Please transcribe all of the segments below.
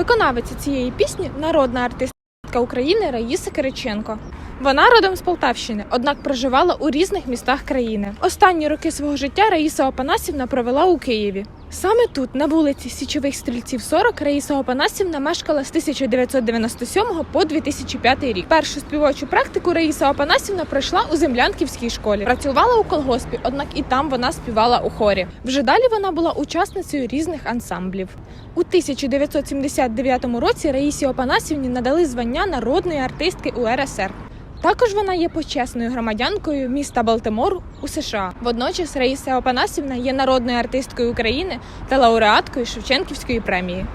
Виконавиця цієї пісні народна артистка України Раїса Кириченко. Вона родом з Полтавщини, однак проживала у різних містах країни. Останні роки свого життя Раїса Опанасівна провела у Києві. Саме тут, на вулиці Січових стрільців 40, Раїса Опанасівна мешкала з 1997 по 2005 рік. Першу співочу практику Раїса Опанасівна пройшла у землянківській школі. Працювала у колгоспі, однак і там вона співала у хорі. Вже далі вона була учасницею різних ансамблів. У 1979 році Раїсі Опанасівні надали звання народної артистки УРСР. Також вона є почесною громадянкою міста Балтимор у США. Водночас Раїса Опанасівна є народною артисткою України та лауреаткою Шевченківської премії.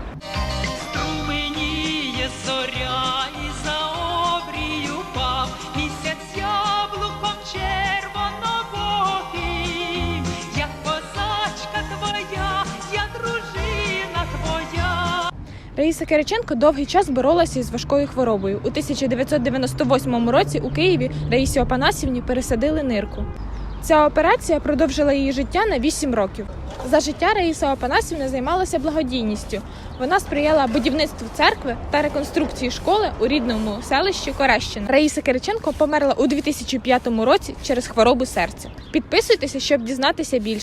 Раїса Кириченко довгий час боролася із важкою хворобою. У 1998 році у Києві Раїсі Опанасівні пересадили нирку. Ця операція продовжила її життя на 8 років. За життя Раїса Опанасівна займалася благодійністю. Вона сприяла будівництву церкви та реконструкції школи у рідному селищі Корещина. Раїса Кириченко померла у 2005 році через хворобу серця. Підписуйтеся, щоб дізнатися більше.